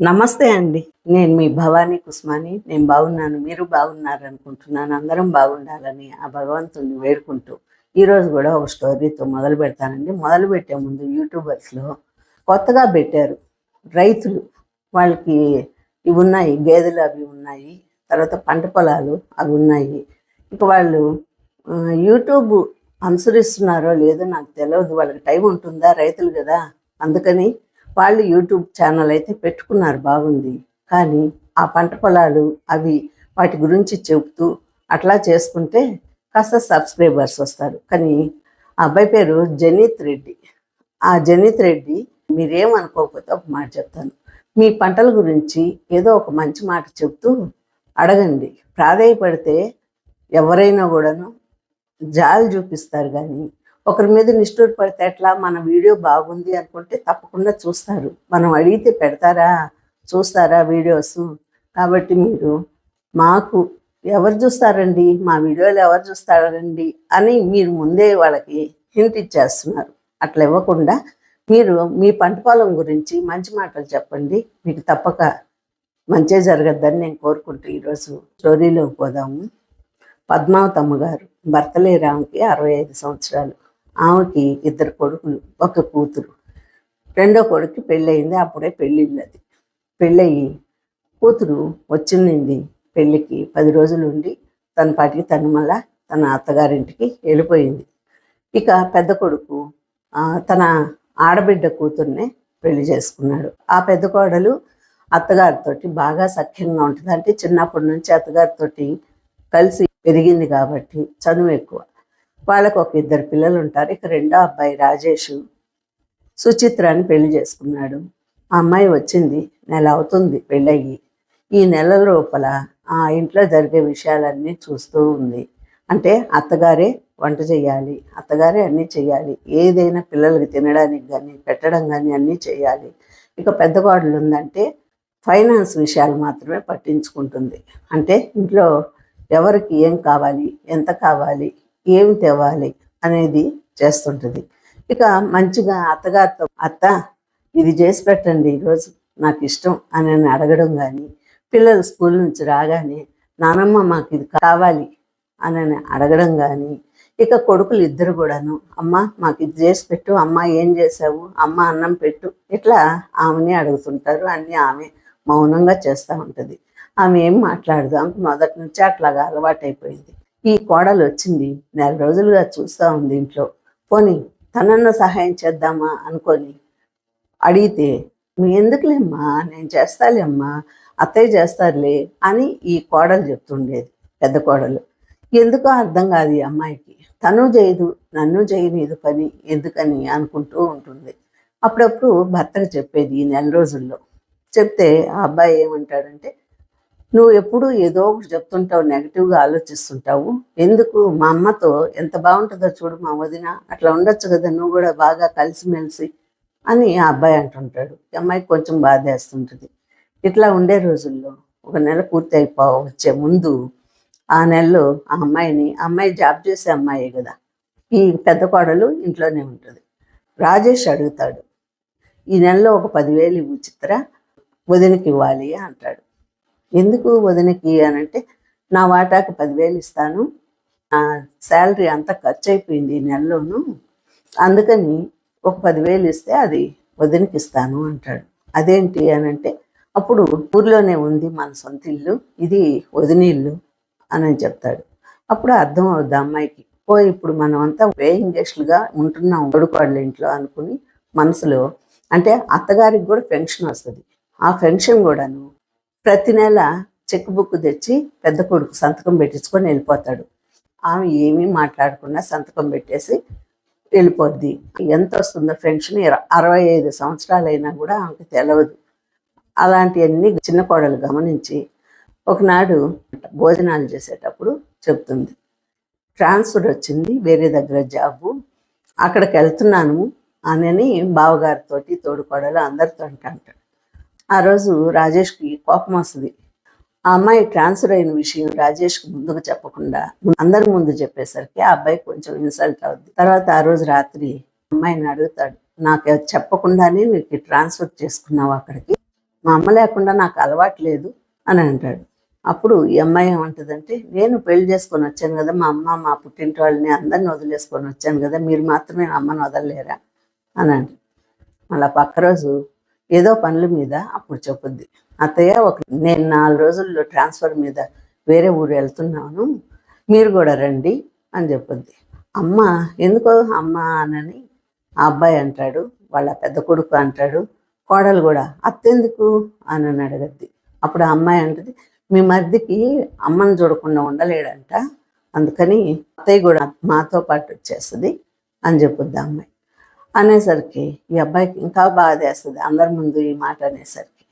నమస్తే అండి. నేను మీ భవానీ కుస్మాని. నేను బాగున్నాను. మీరు బాగున్నారు అనుకుంటున్నాను. అందరం బాగుండాలని ఆ భగవంతుని వేడుకుంటూ ఈరోజు కూడా ఒక స్టోరీతో మొదలు పెడతానండి. మొదలు పెట్టే ముందు యూట్యూబర్స్లో కొత్తగా పెట్టారు. రైతులు వాళ్ళకి ఇవి ఉన్నాయి గేదెలు అవి ఉన్నాయి తర్వాత పంట పొలాలు అవి ఉన్నాయి. ఇక వాళ్ళు యూట్యూబ్ అనుసరిస్తున్నారో లేదో నాకు తెలియదు వాళ్ళకి టైం ఉంటుందా? రైతులు కదా. అందుకని వాళ్ళు యూట్యూబ్ ఛానల్ అయితే పెట్టుకున్నారు బాగుంది. కానీ ఆ పంట పొలాలు అవి వాటి గురించి చెబుతూ అట్లా చేసుకుంటే కాస్త సబ్స్క్రైబర్స్ వస్తారు. కానీ ఆ అబ్బాయి పేరు జనీత్ రెడ్డి. ఆ జనీత్ రెడ్డి మీరేమనుకోకపోతే ఒక మాట చెప్తాను. మీ పంటల గురించి ఏదో ఒక మంచి మాట చెప్తూ అడగండి. ప్రాధాయపడితే ఎవరైనా కూడాను జాలి చూపిస్తారు కానీ ఒకరి మీద నిష్ఠూరు పడితే ఎట్లా? మన వీడియో బాగుంది అనుకుంటే తప్పకుండా చూస్తారు. మనం అడిగితే పెడతారా? చూస్తారా వీడియోస్? కాబట్టి మీరు మాకు ఎవరు చూస్తారండి? మా వీడియోలు ఎవరు చూస్తారండి? అని మీరు ముందే వాళ్ళకి హింట్ ఇచ్చేస్తున్నారు. అట్లా ఇవ్వకుండా మీరు మీ పంట పొలం గురించి మంచి మాటలు చెప్పండి. మీకు తప్పక మంచి జరగద్దని నేను కోరుకుంటూ ఈరోజు స్టోరీలోకి పోదాము. పద్మావతమ్మ గారు భర్తలే రామ్కి అరవై ఐదు సంవత్సరాలు. ఆమెకి ఇద్దరు కొడుకులు ఒక కూతురు. రెండో కొడుకు పెళ్ళయింది అప్పుడే పెళ్ళిళ్ళది. పెళ్ళయి కూతురు వచ్చింది పెళ్ళికి పది రోజులు ఉండి తన పాటికి తను మళ్ళా తన అత్తగారింటికి వెళ్ళిపోయింది. ఇక పెద్ద కొడుకు తన ఆడబిడ్డ కూతుర్నే పెళ్ళి చేసుకున్నాడు. ఆ పెద్ద కోడలు అత్తగారితోటి బాగా సఖ్యంగా ఉంటుంది. అంటే చిన్నప్పటి నుంచి అత్తగారితోటి కలిసి పెరిగింది కాబట్టి చదువు ఎక్కువ. వాళ్ళకు ఒక ఇద్దరు పిల్లలు ఉంటారు. ఇక రెండో అబ్బాయి రాజేష్ సుచిత్రాన్ని పెళ్ళి చేసుకున్నాడు. ఆ అమ్మాయి వచ్చింది నెల అవుతుంది పెళ్ళయ్యి. ఈ నెల లోపల ఆ ఇంట్లో జరిగే విషయాలన్నీ చూస్తూ ఉంది. అంటే అత్తగారే వంట చేయాలి అత్తగారే అన్నీ చేయాలి ఏదైనా పిల్లలకి తినడానికి కానీ పెట్టడం కానీ అన్నీ చేయాలి ఇక పెద్ద కోడలు ఉందంటే ఫైనాన్స్ విషయాలు మాత్రమే పట్టించుకుంటుంది. అంటే ఇంట్లో ఎవరికి ఏం కావాలి ఎంత కావాలి ఏమి తేవాలి అనేది చేస్తుంటుంది. ఇక మంచిగా అత్తగారితో అత్త ఇది చేసి పెట్టండి ఈరోజు నాకు ఇష్టం అని అడగడం కానీ పిల్లలు స్కూల్ నుంచి రాగానే నానమ్మ మాకు ఇది కావాలి అని అడగడం కానీ ఇక కొడుకులు ఇద్దరు కూడాను అమ్మ మాకు ఇది చేసి పెట్టు అమ్మ ఏం చేసావు? అమ్మ అన్నం పెట్టు ఇట్లా ఆమెనే అడుగుతుంటారు. అన్నీ ఆమె మౌనంగా చేస్తూ ఉంటుంది. ఆమె ఏం మాట్లాడదు. ఆమెకు మొదటి నుంచి అట్లాగా అలవాటైపోయింది. ఈ కోడలు వచ్చింది. నెల రోజులుగా చూస్తూ ఉంది ఇంట్లో. పోనీ తనన్న సహాయం చేద్దామా అనుకొని అడిగితే నువ్వు ఎందుకులేమ్మా? నేను చేస్తాలేమ్మా అత్తయ్య చేస్తారులే అని ఈ కోడలు చెప్తుండేది. పెద్ద కోడలు. ఎందుకో అర్థం కాదు ఈ అమ్మాయికి. తను చేయదు నన్ను చేయనీదు పని ఎందుకని? అనుకుంటూ ఉంటుంది. అప్పుడప్పుడు భర్తకు చెప్పేది ఈ నెల రోజుల్లో. చెప్తే ఆ అబ్బాయి ఏమంటాడంటే నువ్వు ఎప్పుడు ఏదో ఒకటి చెప్తుంటావు నెగిటివ్గా ఆలోచిస్తుంటావు. ఎందుకు? మా అమ్మతో ఎంత బాగుంటుందో చూడు మా వదిన అట్లా ఉండొచ్చు కదా నువ్వు కూడా బాగా కలిసిమెలిసి అని ఆ అబ్బాయి అంటుంటాడు. ఈ అమ్మాయికి కొంచెం బాధేస్తుంటుంది. ఇట్లా ఉండే రోజుల్లో ఒక నెల పూర్తి అయిపో వచ్చే ముందు ఆ నెలలో ఆ అమ్మాయిని ఆ అమ్మాయి జాబ్ చేసే అమ్మాయే కదా ఈ పెద్ద కోడలు ఇంట్లోనే ఉంటుంది. రాజేష్ అడుగుతాడు ఈ నెలలో ఒక పదివేలు ఇవ్వు చిత్ర వదినకి ఇవ్వాలి అంటాడు. ఎందుకు వదినకి అని అంటే నా వాటాకు పదివేలు ఇస్తాను. నా శాలరీ అంతా ఖర్చు అయిపోయింది ఈ నెలలోను. అందుకని ఒక పదివేలు ఇస్తే అది వదినకి ఇస్తాను అంటాడు. అదేంటి అని అంటే అప్పుడు ఊర్లోనే ఉంది మన సొంత ఇల్లు ఇది వదిన ఇల్లు అని చెప్తాడు. అప్పుడు అర్థం అవుద్ది అమ్మాయికి. ఓ ఇప్పుడు మనం అంతా వేయింగ్ గెస్ట్లుగా ఉంటున్నాం కొడుకోళ్ళ ఇంట్లో అనుకుని మనసులో. అంటే అత్తగారికి కూడా పెన్షన్ వస్తుంది. ఆ పెన్షన్ కూడాను ప్రతి నెల చెక్ బుక్ తెచ్చి పెద్ద కొడుకు సంతకం పెట్టించుకొని వెళ్ళిపోతాడు. ఆమె ఏమీ మాట్లాడకుండా సంతకం పెట్టేసి వెళ్ళిపోద్ది. ఎంత వస్తుందో పెన్షన్ అరవై ఐదు సంవత్సరాలైనా కూడా ఆమెకు తెలియదు అలాంటివన్నీ చిన్న కోడలు గమనించి ఒకనాడు భోజనాలు చేసేటప్పుడు చెప్తుంది. ట్రాన్స్ఫర్ వచ్చింది వేరే దగ్గర జాబు. అక్కడికి వెళ్తున్నాను అని బావగారితోటి తోడుకోడలు అందరితో అంటాడు ఆ రోజు రాజేష్కి కోపం వస్తుంది. ఆ అమ్మాయి ట్రాన్స్ఫర్ అయిన విషయం రాజేష్కి ముందుకు చెప్పకుండా అందరి ముందు చెప్పేసరికి ఆ అబ్బాయి కొంచెం ఇన్సల్ట్ అవుద్ది. తర్వాత ఆ రోజు రాత్రి అమ్మాయిని అడుగుతాడు నాకు చెప్పకుండానే నీకు ట్రాన్స్ఫర్ చేసుకున్నావు అక్కడికి. మా అమ్మ లేకుండా నాకు అలవాటు లేదు అని అంటాడు. అప్పుడు ఈ అమ్మాయి ఏమంటుందంటే నేను పెళ్ళి చేసుకొని వచ్చాను కదా మా అమ్మ మా పుట్టింటి వాళ్ళని అందరిని వదిలేసుకొని వచ్చాను కదా మీరు మాత్రమే అమ్మని వదలలేరా? అని అంటారు మళ్ళీ పక్క రోజు ఏదో పనుల మీద అప్పుడు చెప్పుద్ది. అత్తయ్య ఒక నేను నాలుగు రోజుల్లో ట్రాన్స్ఫర్ మీద వేరే ఊరు వెళ్తున్నాను మీరు కూడా రండి అని చెప్పుద్ది. అమ్మ ఎందుకో అమ్మ అనని ఆ అబ్బాయి అంటాడు వాళ్ళ పెద్ద కొడుకు అంటాడు కోడలు కూడా అత్తెందుకు అని అడగద్ది. అప్పుడు ఆ అమ్మాయి అంటది మీ మధ్యకి అమ్మని చూడకుండా ఉండలేడంట అందుకని అత్తయ్య కూడా మాతో పాటు వచ్చేస్తుంది అని చెప్పుద్ది అమ్మాయి. అనేసరికి ఈ అబ్బాయికి ఇంకా బాధేస్తుంది అందరి ముందు ఈ మాట అనేసరికి.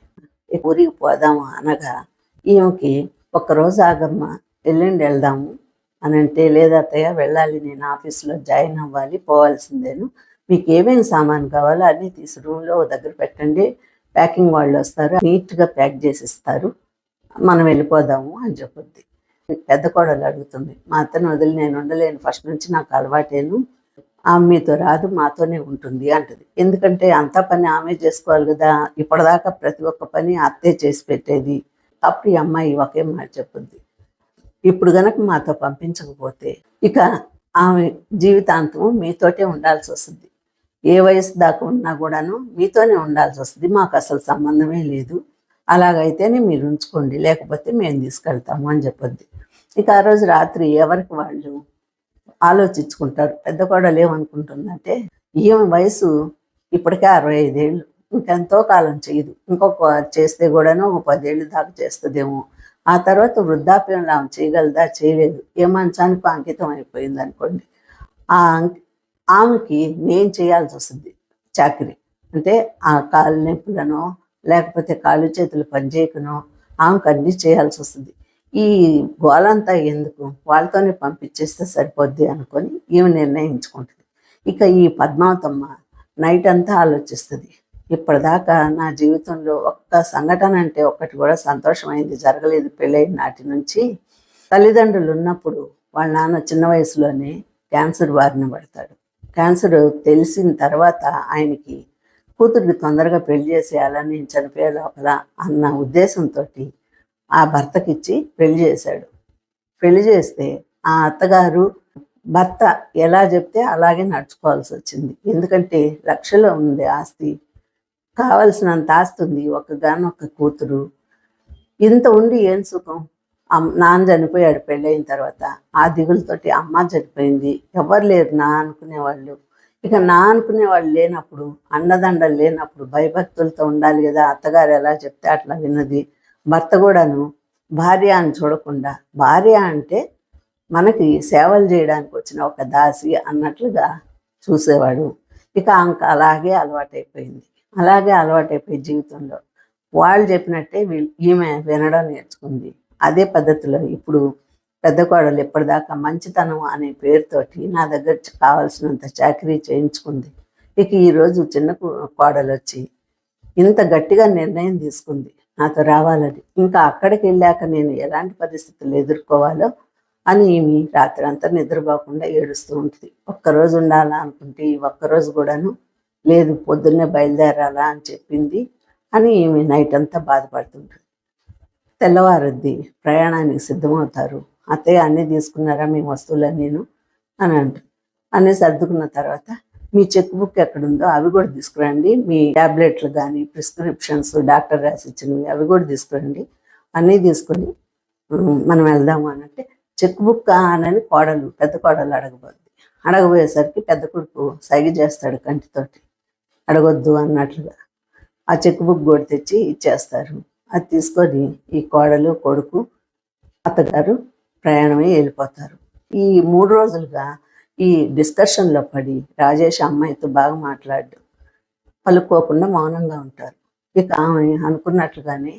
"ఈ ఊరికి పోదాము అనగా ఈమెకి ఒక్కరోజు ఆగమ్మ ఎల్లుండి వెళ్దాము అని అంటే లేదత్తయ్య వెళ్ళాలి నేను ఆఫీస్లో జాయిన్ అవ్వాలి పోవాల్సిందేను. మీకు ఏమేమి సామాన్ కావాలో అన్నీ తీసి రూమ్లో దగ్గర పెట్టండి. ప్యాకింగ్ వాళ్ళు వస్తారు నీట్గా ప్యాక్ చేసి ఇస్తారు మనం వెళ్ళిపోదాము అని చెప్పుద్ది. పెద్ద కోడలు అడుగుతుంది. మా అత్తను వదిలి నేను ఉండలేను. ఫస్ట్ నుంచి నాకు అలవాటేను. ఆమె మీతో రాదు మాతోనే ఉంటుంది అంటది. ఎందుకంటే అంత పని ఆమె చేసుకోవాలి కదా ఇప్పటిదాకా ప్రతి ఒక్క పని అత్తే చేసి పెట్టేది. అప్పుడు ఈ అమ్మాయి ఒకే మాట చెప్పుద్ది. ఇప్పుడు గనక మాతో పంపించకపోతే ఇక ఆమె జీవితాంతం మీతోటే ఉండాల్సి వస్తుంది. ఏ వయసు దాకా ఉన్నా కూడాను మీతోనే ఉండాల్సి వస్తుంది. మాకు అసలు సంబంధమే లేదు. అలాగైతేనే మీరు ఉంచుకోండి లేకపోతే మేము తీసుకెళ్తాము అని చెప్పొద్ది. ఇక ఆ రోజు రాత్రి ఎవరికి వాళ్ళు? ఆలోచించుకుంటారు. పెద్ద కోడలు ఏమనుకుంటుందంటే ఈమె వయసు ఇప్పటికే అరవై ఐదేళ్ళు. ఇంకెంతో కాలం చేయదు. ఇంకొక చేస్తే కూడాను ఒక పదేళ్ళు దాకా చేస్తుందేమో. ఆ తర్వాత వృద్ధాప్యంలో ఆమె చేయగలదా? చేయలేదు. ఏ మంచానికి అంకితం అయిపోయింది అనుకోండి. ఆ ఆమెకి నేను చేయాల్సి వస్తుంది చాకరీ. అంటే ఆ కాలు నొప్పులనో లేకపోతే కాళ్ళు చేతులు పనిచేయకనో ఆమెకు అన్నీ చేయాల్సి వస్తుంది. ఈ గోలంతా ఎందుకు? వాళ్ళతోనే పంపించేస్తే సరిపోద్ది అనుకొని ఈమె నిర్ణయించుకుంటుంది. ఇక ఈ పద్మావతమ్మ నైట్ అంతా ఆలోచిస్తుంది. ఇప్పటిదాకా నా జీవితంలో ఒక్క సంఘటన అంటే ఒక్కటి కూడా సంతోషమైంది జరగలేదు పెళ్ళైన నాటి నుంచి. తల్లిదండ్రులు ఉన్నప్పుడు వాళ్ళ నాన్న చిన్న వయసులోనే క్యాన్సర్ బారిన పడతాడు. క్యాన్సర్ తెలిసిన తర్వాత ఆయనకి కూతురికి తొందరగా పెళ్ళి చేసేయాలని నేను చనిపోయే లోపల అన్న ఉద్దేశంతో ఆ భర్తకిచ్చి పెళ్ళి చేశాడు. పెళ్ళి చేస్తే ఆ అత్తగారు భర్త ఎలా చెప్తే అలాగే నడుచుకోవాల్సి వచ్చింది. ఎందుకంటే లక్షలో ఉంది ఆస్తి. కావలసినంత ఆస్తి ఉంది. ఒక్కగానొక్క కూతురు. ఇంత ఉండి ఏం సుఖం? అమ్- నాన్న చనిపోయాడు పెళ్ళైన తర్వాత. ఆ దిగులతోటి అమ్మ చనిపోయింది. ఎవరు లేరు నా అనుకునేవాళ్ళు. ఇక నా అనుకునేవాళ్ళు లేనప్పుడు అన్నదండలు లేనప్పుడు భయభక్తులతో ఉండాలి కదా. అత్తగారు ఎలా చెప్తే అట్లా విన్నది. భర్త కూడాను భార్య అని చూడకుండా భార్య అంటే మనకి సేవలు చేయడానికి వచ్చిన ఒక దాసి అన్నట్లుగా చూసేవాడు. ఇక ఆమెకు అలాగే అలవాటైపోయింది. అలాగే అలవాటైపోయి జీవితంలో వాళ్ళు చెప్పినట్టే వీళ్ళు ఈమె వినడం నేర్చుకుంది. అదే పద్ధతిలో ఇప్పుడు పెద్ద కోడలు ఎప్పటిదాకా మంచితనం అనే పేరుతోటి నా దగ్గర కావాల్సినంత చాకరీ చేయించుకుంది. ఇక ఈరోజు చిన్న కోడలు వచ్చి ఇంత గట్టిగా నిర్ణయం తీసుకుంది. నాతో రావాలని. ఇంకా అక్కడికి వెళ్ళాక నేను ఎలాంటి పరిస్థితులు ఎదుర్కోవాలో అని ఈమె రాత్రి అంతా నిద్రపోకుండా ఏడుస్తూ ఉంటుంది. ఒక్కరోజు ఉండాలా అనుకుంటే ఈ ఒక్కరోజు కూడాను లేదు పొద్దున్నే బయలుదేరాలా అని చెప్పింది అని ఈమె నైట్ అంతా బాధపడుతుంటుంది. తెల్లవారుద్ది ప్రయాణానికి సిద్ధమవుతారు. అత్తయ్య అన్నీ తీసుకున్నారా? మీ వస్తువులన్నీను నేను అని అంటారు అన్నీ సర్దుకున్న తర్వాత మీ చెక్ బుక్ ఎక్కడుందో అవి కూడా తీసుకురండి. మీ ట్యాబ్లెట్లు కానీ ప్రిస్క్రిప్షన్స్ డాక్టర్ రాసి ఇచ్చినవి అవి కూడా తీసుకురండి. అన్నీ తీసుకొని మనం వెళ్దాము అని అంటే చెక్ బుక్ అని కోడలు పెద్ద కోడలు అడగబోద్ది. అడగబోయేసరికి పెద్ద కొడుకు సైగ చేస్తాడు కంటితోటి. అడగొద్దు అన్నట్లుగా ఆ చెక్ బుక్ కూడా తెచ్చి ఇచ్చేస్తారు. అది తీసుకొని ఈ కోడలు కొడుకు అత్తగారు ప్రయాణమై వెళ్ళిపోతారు. ఈ మూడు రోజులుగా ఈ డిస్కషన్లో పడి రాజేష్ అమ్మాయితో బాగా మాట్లాడు పలుకోకుండా మౌనంగా ఉంటారు. ఇక ఆమె అనుకున్నట్లుగానే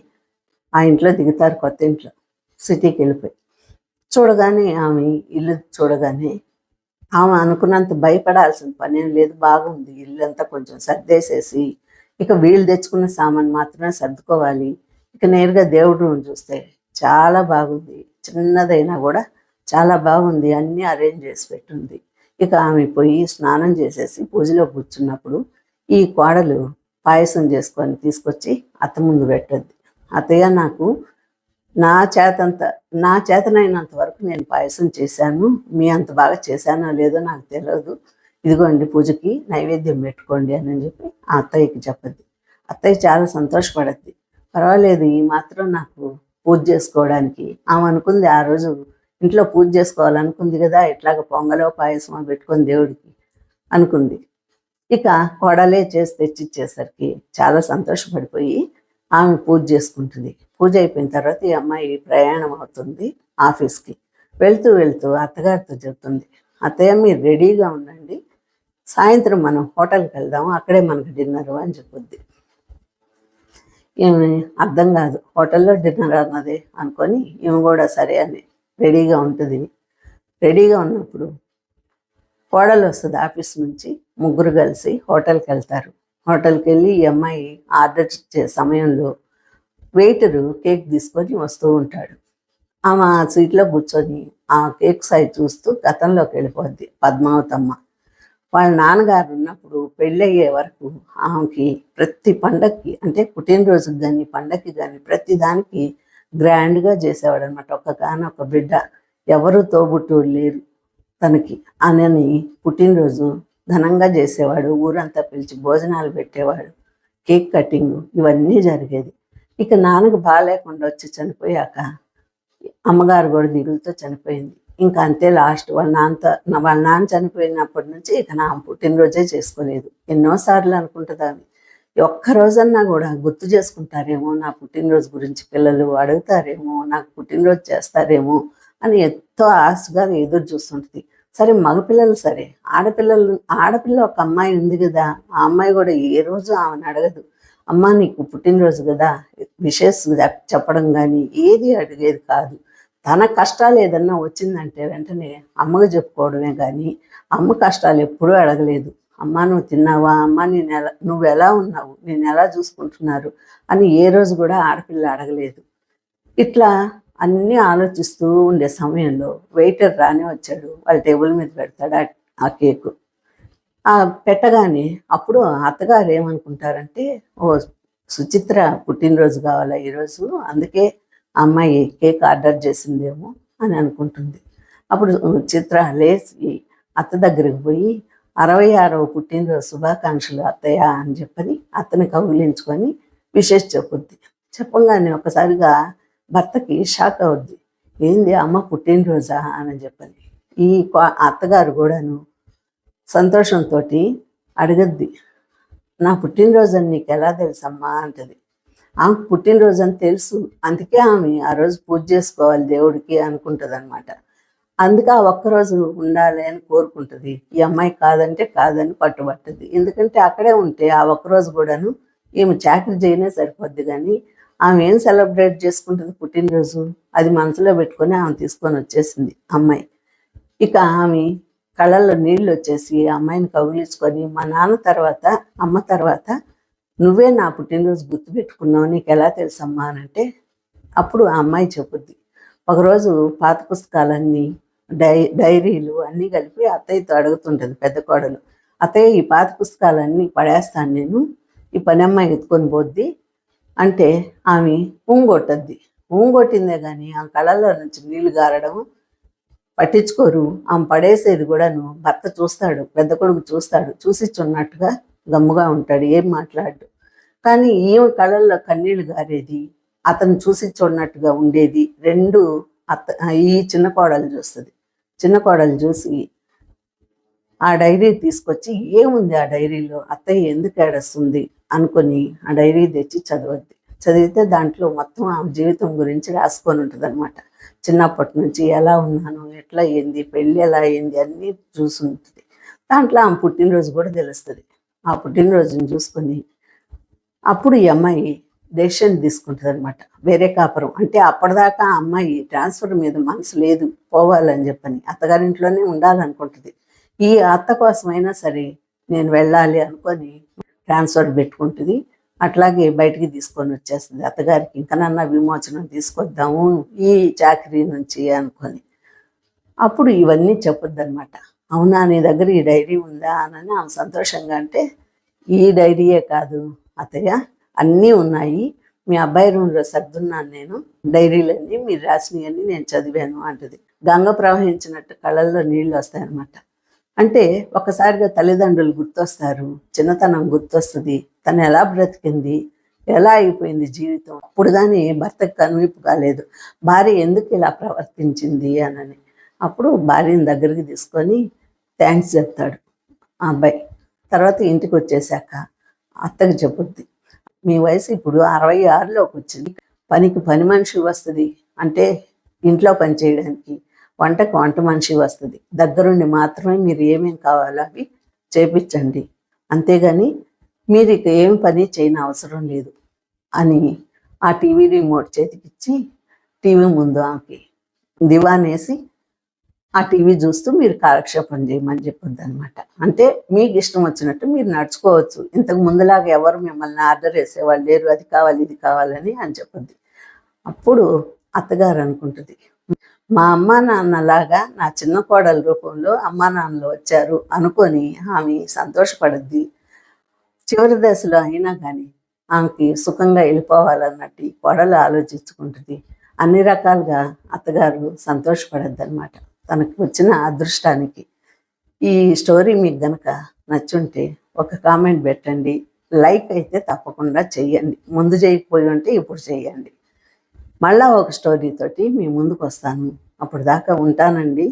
ఆ ఇంట్లో దిగుతారు కొత్త ఇంట్లో. సిటీకి వెళ్ళిపోయి. చూడగానే ఆమె ఇల్లు చూడగానే ఆమె అనుకున్నంత భయపడాల్సిన పని ఏం లేదు బాగుంది. ఇల్లు అంతా కొంచెం సర్దేసేసి ఇక వీళ్ళు తెచ్చుకున్న సామాన్ మాత్రమే సర్దుకోవాలి. ఇక నేరుగా దేవుడు చూస్తే చాలా బాగుంది. చిన్నదైనా కూడా చాలా బాగుంది. అన్నీ అరేంజ్ చేసి పెట్టుంది. ఇక ఆమె పోయి స్నానం చేసేసి పూజలో కూర్చున్నప్పుడు ఈ కోడలు పాయసం చేసుకొని తీసుకొచ్చి అత్త ముందు పెట్టద్ది. అత్తయ్య నాకు నా చేతంత నా చేతనైనంత వరకు నేను పాయసం చేశాను. మీ అంత బాగా చేశానో లేదో నాకు తెలియదు ఇదిగోండి పూజకి నైవేద్యం పెట్టుకోండి అని చెప్పి ఆ అత్తయ్యకి చెప్పద్ది. అత్తయ్య చాలా సంతోషపడద్ది. పర్వాలేదు ఈ మాత్రం నాకు పూజ చేసుకోవడానికి ఆమె అనుకుంది ఆ రోజు ఇంట్లో పూజ చేసుకోవాలనుకుంది కదా ఇట్లాగ పొంగలో పాయసం పెట్టుకొని దేవుడికి అనుకుంది. ఇక కోడలే చేసి తెచ్చిచ్చేసరికి చాలా సంతోషపడిపోయి ఆమె పూజ చేసుకుంటుంది. పూజ అయిపోయిన తర్వాత ఈ అమ్మాయి ప్రయాణం అవుతుంది ఆఫీస్కి. వెళ్తూ వెళ్తూ అత్తగారితో చెప్తుంది అత్తయ్య మీరు రెడీగా ఉండండి. సాయంత్రం మనం హోటల్కి వెళ్దాం అక్కడే మనకు డిన్నర్ అని చెప్పుద్ది. ఏమి అర్థం కాదు హోటల్లో డిన్నర్ అన్నది అనుకొని ఈమె కూడా సరే అని రెడీగా ఉంటుంది. రెడీగా ఉన్నప్పుడు కోడలు వస్తుంది ఆఫీస్ నుంచి ముగ్గురు కలిసి హోటల్కి వెళ్తారు. హోటల్కి వెళ్ళి ఈ అమ్మాయి ఆర్డర్ ఇచ్చే సమయంలో వెయిటరు కేక్ తీసుకొని వస్తూ ఉంటాడు. ఆమె ఆ సీట్లో కూర్చొని ఆ కేక్ సైజ్ చూస్తూ గతంలోకి వెళ్ళిపోద్ది. పద్మావతమ్మ. వాళ్ళ నాన్నగారు ఉన్నప్పుడు పెళ్ళయ్యే వరకు ఆమెకి ప్రతి పండక్కి అంటే పుట్టినరోజుకి కానీ పండక్కి కానీ ప్రతి దానికి గ్రాండ్గా చేసేవాడు అనమాట ఒక కాన ఒక బిడ్డ. ఎవరు తోబుట్టువులు లేరు తనకి. అనని పుట్టినరోజు ఘనంగా చేసేవాడు. ఊరంతా పిలిచి భోజనాలు పెట్టేవాడు. కేక్ కటింగ్ ఇవన్నీ జరిగేది. ఇక నాన్నకు బాగాలేకుండా వచ్చి చనిపోయాక అమ్మగారు కూడా దిగులతో చనిపోయింది. ఇంకా అంతే లాస్ట్ వాళ్ళ నాన్నతో వాళ్ళ నాన్న చనిపోయినప్పటి నుంచి ఇక నా పుట్టినరోజే చేసుకోలేదు. ఎన్నోసార్లు అనుకుంటుంది ఆమె ఒక్క రోజన్నా కూడా గుర్తు చేసుకుంటారేమో నా పుట్టినరోజు గురించి పిల్లలు అడుగుతారేమో నాకు పుట్టినరోజు చేస్తారేమో అని ఎంతో ఆశగా ఎదురు చూస్తుంటుంది. సరే మగపిల్లలు సరే. ఆడపిల్లలు ఆడపిల్ల ఒక అమ్మాయి ఉంది కదా ఆ అమ్మాయి కూడా ఏ రోజు ఆమెను అడగదు. అమ్మ నీకు పుట్టినరోజు కదా విషెస్ చెప్పడం కానీ ఏది అడిగేది కాదు. తన కష్టాలు ఏదన్నా వచ్చిందంటే వెంటనే అమ్మకు చెప్పుకోవడమే కానీ అమ్మ కష్టాలు ఎప్పుడూ అడగలేదు. అమ్మ నువ్వు తిన్నావా? అమ్మ నేను ఎలా నువ్వు ఎలా ఉన్నావు? నేను ఎలా చూసుకుంటున్నారు? అని ఏ రోజు కూడా ఆడపిల్ల అడగలేదు. ఇట్లా అన్నీ ఆలోచిస్తూ ఉండే సమయంలో వెయిటర్ రాని వచ్చాడు. వాళ్ళ టేబుల్ మీద పెడతాడు ఆ- కేకు. ఆ పెట్టగానే అప్పుడు అత్తగారు ఏమనుకుంటారంటే ఓ సుచిత్ర పుట్టినరోజు కావాలా ఈరోజు? అందుకే ఆ అమ్మాయి కేక్ ఆర్డర్ చేసిందేమో అని అనుకుంటుంది. అప్పుడు చిత్ర లేచి అత్త దగ్గరికి పోయి అరవై ఆరవ పుట్టినరోజు శుభాకాంక్షలు అత్తయ్య అని చెప్పని అతను కౌగిలించుకొని విశేష చెప్పుద్ది. చెప్పగానే ఒకసారిగా భర్తకి షాక్ అవుద్ది. ఏంది అమ్మ పుట్టినరోజా అని చెప్పని. ఈ అత్తగారు కూడాను సంతోషంతో అడగద్ది నా పుట్టినరోజు అని నీకు ఎలా తెలుసమ్మా అంటది. ఆమె పుట్టినరోజు అని తెలుసు అందుకే ఆమె ఆ రోజు పూజ చేసుకోవాలి దేవుడికి అనుకుంటుంది అనమాట అందుకే ఆ ఒక్కరోజు ఉండాలి అని కోరుకుంటుంది. ఈ అమ్మాయి కాదంటే కాదని పట్టుబట్టదు. ఎందుకంటే అక్కడే ఉంటే ఆ ఒక్కరోజు కూడాను ఈమె చాకరీ చేయనే సరిపోద్ది కానీ ఆమె ఏం సెలబ్రేట్ చేసుకుంటుంది పుట్టినరోజు? అది మనసులో పెట్టుకొని ఆమె తీసుకొని వచ్చేసింది అమ్మాయి. ఇక ఆమె కళ్ళల్లో నీళ్ళు వచ్చేసి అమ్మాయిని కౌగిలించుకొని మా నాన్న తర్వాత అమ్మ తర్వాత నువ్వే నా పుట్టినరోజు గుర్తుపెట్టుకున్నావు నీకు ఎలా తెలుసమ్మా? అని అంటే అప్పుడు ఆ అమ్మాయి చెప్పుద్ది. ఒకరోజు పాత పుస్తకాలన్నీ డై డైరీలు అన్నీ కలిపి అత్తయ్యతో అడుగుతుంటుంది పెద్ద కోడలు. అత్తయ్య ఈ పాత పుస్తకాలన్నీ పడేస్తాను నేను. ఈ పని అమ్మాయి ఎత్తుకొని పోద్ది. అంటే ఆమె ఊంగొట్టద్ది. ఊంగొట్టిందే కానీ ఆ కళల్లో నుంచి నీళ్ళు గారడం పట్టించుకోరు. ఆమె పడేసేది కూడాను భర్త చూస్తాడు పెద్ద కొడుకు చూస్తాడు చూసిచ్చున్నట్టుగా గమ్ముగా ఉంటాడు ఏం మాట్లాడు కానీ ఈమె కళల్లో కన్నీళ్ళు గారేది అతను చూసి చూడనట్టుగా ఉండేది రెండు అత్త ఈ చిన్న కోడలు చూస్తుంది. చిన్న కోడలు చూసి ఆ డైరీ తీసుకొచ్చి ఏముంది ఆ డైరీలో? అత్తయ్య ఎందుకు ఏడుస్తుంది? అనుకొని ఆ డైరీ తెచ్చి చదవద్ది. చదివితే దాంట్లో మొత్తం ఆమె జీవితం గురించి రాసుకొని ఉంటుంది అనమాట చిన్నప్పటి నుంచి ఎలా ఉన్నాను? ఎట్లా అయ్యింది పెళ్ళి ఎలా అయ్యింది అన్నీ చూసి ఉంటుంది. దాంట్లో ఆమె పుట్టినరోజు కూడా తెలుస్తుంది. ఆ పుట్టినరోజుని చూసుకొని అప్పుడు ఈ అమ్మాయి డెసిషన్ తీసుకుంటుంది అనమాట వేరే కాపురం. అంటే అప్పటిదాకా అమ్మాయి ట్రాన్స్ఫర్ మీద మనసు లేదు పోవాలని చెప్పని. అత్తగారింట్లోనే ఉండాలనుకుంటుంది. ఈ అత్త కోసమైనా సరే నేను వెళ్ళాలి అనుకొని ట్రాన్స్ఫర్ పెట్టుకుంటుంది. అట్లాగే బయటికి తీసుకొని వచ్చేస్తుంది అత్తగారికి. ఇంకనన్నా విమోచనం తీసుకొద్దాము ఈ చాకరీ నుంచి అనుకొని. అప్పుడు ఇవన్నీ చెప్పొద్దు అనమాట అవునా నీ దగ్గర ఈ డైరీ ఉందా? అని ఆమె సంతోషంగా అంటే ఈ డైరీయే కాదు అత్తయ్య. అన్నీ ఉన్నాయి. మీ అబ్బాయి రూమ్లో సర్దున్నాను నేను. డైరీలన్నీ మీరు రాసినవన్నీ నేను చదివాను అంటది. గంగ ప్రవహించినట్టు కళ్ళల్లో నీళ్ళు వస్తాయన్నమాట అంటే ఒకసారిగా తల్లిదండ్రులు గుర్తొస్తారు. చిన్నతనం గుర్తొస్తుంది. తను ఎలా బ్రతికింది? ఎలా అయిపోయింది జీవితం? అప్పుడు కానీ భర్తకు కనువిప్పు కాలేదు. భార్య ఎందుకు ఇలా ప్రవర్తించింది అనని. అప్పుడు భార్యని దగ్గరికి తీసుకొని థ్యాంక్స్ చెప్తాడు ఆ అబ్బాయి. తర్వాత ఇంటికి వచ్చేసాక అత్తకి చెప్పుద్ది. మీ వయసు ఇప్పుడు అరవై ఆరులోకి వచ్చింది. పనికి పని మనిషి వస్తుంది. అంటే ఇంట్లో పని చేయడానికి వంటకు వంట మనిషి వస్తుంది. దగ్గరుండి మాత్రమే మీరు ఏమేమి కావాలో అవి చేపించండి. అంతేగాని మీరు ఇక ఏం పని చేయని అవసరం లేదు అని ఆ టీవీ రిమోట్ చేతికిచ్చి టీవీ ముందు ఆమెకి దివానేసి ఆ టీవీ చూస్తూ మీరు కాలక్షేపం చేయమని చెప్పొద్దు అనమాట అంటే మీకు ఇష్టం వచ్చినట్టు మీరు నడుచుకోవచ్చు. ఇంతకు ముందులాగా ఎవరు మిమ్మల్ని ఆర్డర్ వేసేవాళ్ళు లేరు. అది కావాలి ఇది కావాలని అని చెప్పొద్ది. అప్పుడు అత్తగారు అనుకుంటుంది. మా అమ్మా నాన్నలాగా నా చిన్న కోడల రూపంలో అమ్మా నాన్నలు వచ్చారు అనుకొని ఆమె సంతోషపడుద్ది. చివరి దశలో అయినా కానీ ఆమెకి సుఖంగా వెళ్ళిపోవాలన్నట్టు ఈ కోడలు ఆలోచించుకుంటుంది. అన్ని రకాలుగా అత్తగారు సంతోషపడద్దు అనమాట తనకు వచ్చిన అదృష్టానికి. ఈ స్టోరీ మీకు గనక నచ్చుంటే ఒక కామెంట్ పెట్టండి. లైక్ అయితే తప్పకుండా చెయ్యండి ముందు చేయకపోయి ఉంటే ఇప్పుడు చేయండి. మళ్ళా ఒక స్టోరీ తోటి మీ ముందుకు వస్తాను అప్పుడు దాకా ఉంటానండి.